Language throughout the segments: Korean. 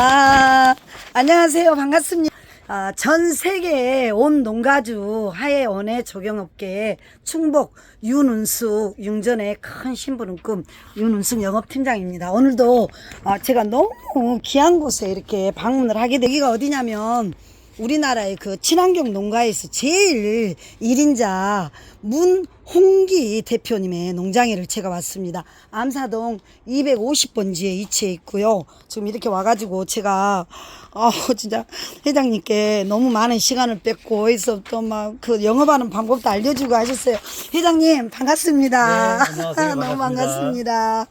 아, 안녕하세요. 반갑습니다. 아, 전 세계 온 농가주 하해원의 조경업계 충북 윤은숙 융전의 큰 심부름꾼 윤은숙 영업팀장입니다. 오늘도 아, 제가 너무 귀한 곳에 이렇게 방문을 하게 되 여기가 어디냐면 우리나라의 그 친환경 농가에서 제일 일인자 문홍기 대표님의 농장에를 제가 왔습니다. 암사동 250번지에 위치해 있고요. 지금 이렇게 와가지고 제가 아 진짜 회장님께 너무 많은 시간을 뺐고 해서 또 막 그 영업하는 방법도 알려주고 하셨어요. 회장님 반갑습니다. 네, 안녕하세요. 너무 반갑습니다. 반갑습니다.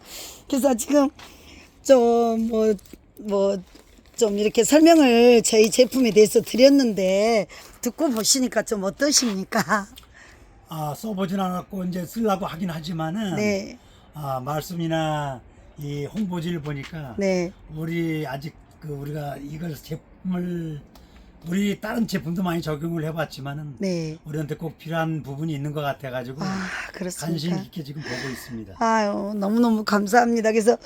그래서 지금 좀뭐뭐 좀 이렇게 설명을 저희 제품에 대해서 드렸는데 듣고 보시니까 좀 어떠십니까? 아 써보진 않았고 이제 쓰려고 하긴 하지만은 네, 아 말씀이나 이 홍보지를 보니까 네, 우리 아직 그 우리가 이걸 제품을 우리 다른 제품도 많이 적용을 해봤지만은 네. 우리한테 꼭 필요한 부분이 있는 것 같아가지고 아, 관심 그렇습니까? 있게 지금 보고 있습니다. 아유, 너무너무 감사합니다. 그래서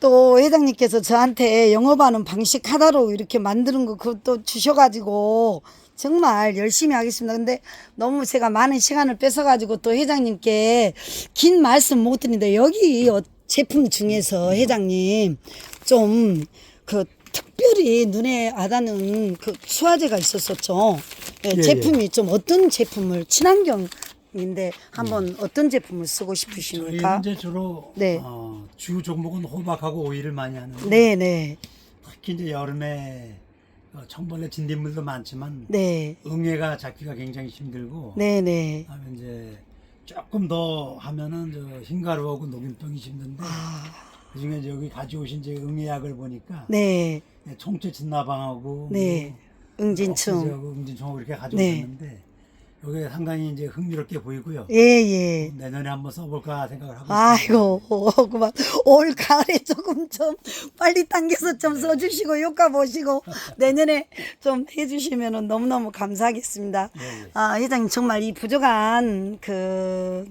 또 회장님께서 저한테 영업하는 방식 하나로 이렇게 만드는 거 그것도 주셔가지고 정말 열심히 하겠습니다. 근데 너무 제가 많은 시간을 뺏어가지고 또 회장님께 긴 말씀 못 드리는데 여기 어- 제품 중에서 회장님 좀그 특별히 눈에 와닿는 그 수화제가 있었었죠. 예, 예, 제품이 좀 어떤 제품을 친환경인데 한번 어떤 제품을 쓰고 싶으십니까? 이제 주로 네. 어, 주 종목은 호박하고 오이를 많이 하는데 네, 네, 특히 이제 여름에 어, 청벌레 진딧물도 많지만 네, 응애가 잡기가 굉장히 힘들고 네, 네. 그다음에 이제 조금 더 하면은 저 흰가루하고 녹균병이 힘든데 아, 그중에 여기 가져오신 이제 응애약을 보니까 네, 총체 진나방하고 네. 뭐 응진충. 옥수수하고 응진충하고 이렇게 가져오셨는데 이게 상당히 이제 흥미롭게 보이고요. 예, 예. 내년에 한번 써볼까 생각을 하고 있습니다. 아이고, 그만. 올 가을에 조금 좀 빨리 당겨서 좀 써주시고, 효과 보시고, 내년에 좀 해주시면 너무너무 감사하겠습니다. 예, 예. 아, 회장님, 정말 이 부족한 그,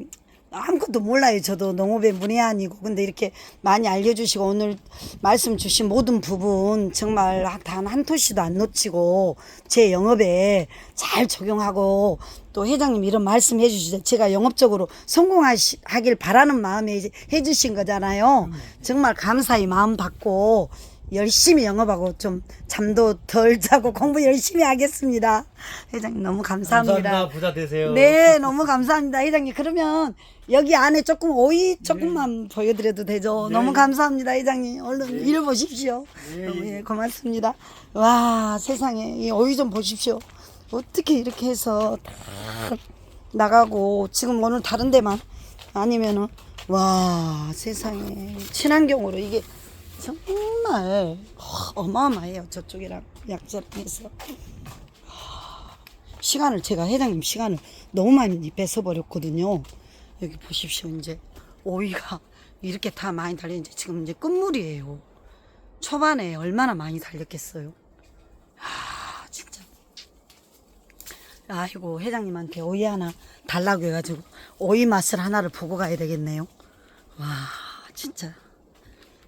아무것도 몰라요. 저도 농업의 문외한이고. 근데 이렇게 많이 알려주시고, 오늘 말씀 주신 모든 부분 정말 단 한 토시도 안 놓치고, 제 영업에 잘 적용하고, 또 회장님 이런 말씀 해주시죠. 제가 영업적으로 성공하길 바라는 마음에 해주신 거잖아요. 정말 감사히 마음 받고, 열심히 영업하고 좀 잠도 덜 자고 공부 열심히 하겠습니다. 회장님 너무 감사합니다. 감사합니다. 부자 되세요. 네, 너무 감사합니다, 회장님. 그러면 여기 안에 조금 오이 조금만 보여드려도 되죠? 네. 너무 감사합니다, 회장님. 얼른 일 보십시오. 예, 너무 예. 예, 고맙습니다. 와, 세상에 이 오이 좀 보십시오. 어떻게 이렇게 해서 다 나가고 지금 오늘 다른 데만 아니면은 와 세상에 친환경으로 이게 정말 어마어마해요 저쪽이랑 약자에서 시간을 제가 회장님 시간을 너무 많이 뺏어버렸거든요. 여기 보십시오 이제 오이가 이렇게 다 많이 달리는데 지금 이제 끝물이에요. 초반에 얼마나 많이 달렸겠어요. 아 진짜. 아이고 회장님한테 오이 하나 달라고 해가지고 오이 맛을 하나를 보고 가야 되겠네요. 와 진짜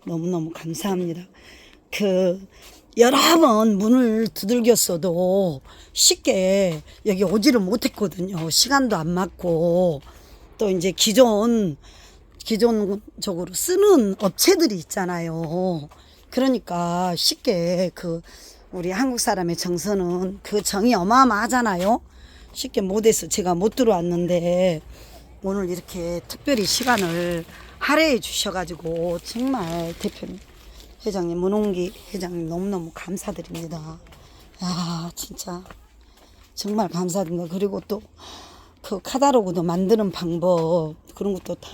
너무너무 감사합니다. 그 여러 번 문을 두들겼어도 쉽게 여기 오지를 못했거든요. 시간도 안 맞고 또 이제 기존 기존적으로 쓰는 업체들이 있잖아요. 그러니까 쉽게 그 우리 한국 사람의 정서는 그 정이 어마어마하잖아요. 쉽게 못해서 제가 못 들어왔는데 오늘 이렇게 특별히 시간을 할애해 주셔가지고 정말 대표님, 회장님, 문홍기 회장님 너무너무 감사드립니다. 아 진짜 정말 감사드립니다. 그리고 또 그 카다로그도 만드는 방법 그런 것도 다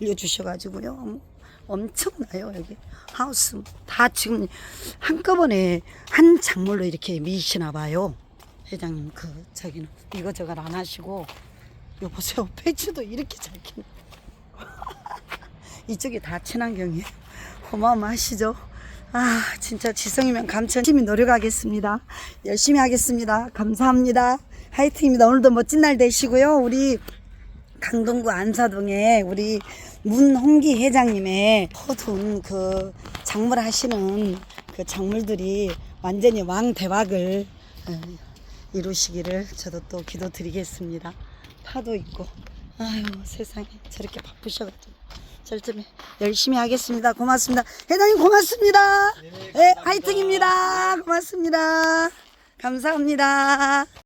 알려주셔가지고요. 엄청나요 여기 하우스 다 지금 한꺼번에 한 작물로 이렇게 미시나 봐요. 회장님 그 저기는 이거저거 안 하시고 요 보세요 배추도 이렇게 잘 키. 이쪽이 다 친환경이에요. 어마어마하시죠? 아, 진짜 지성이면 감천 열심히 노력하겠습니다. 열심히 하겠습니다. 감사합니다. 하이팅입니다. 오늘도 멋진 날 되시고요. 우리 강동구 안사동에 우리 문홍기 회장님의 포둔 그 작물 하시는 그 작물들이 완전히 왕 대박을 어, 이루시기를 저도 또 기도드리겠습니다. 파도 있고 아유 세상에 저렇게 바쁘셔가지고 절좀 열심히 하겠습니다. 고맙습니다. 회장님 고맙습니다. 네, 화이팅입니다. 고맙습니다. 감사합니다.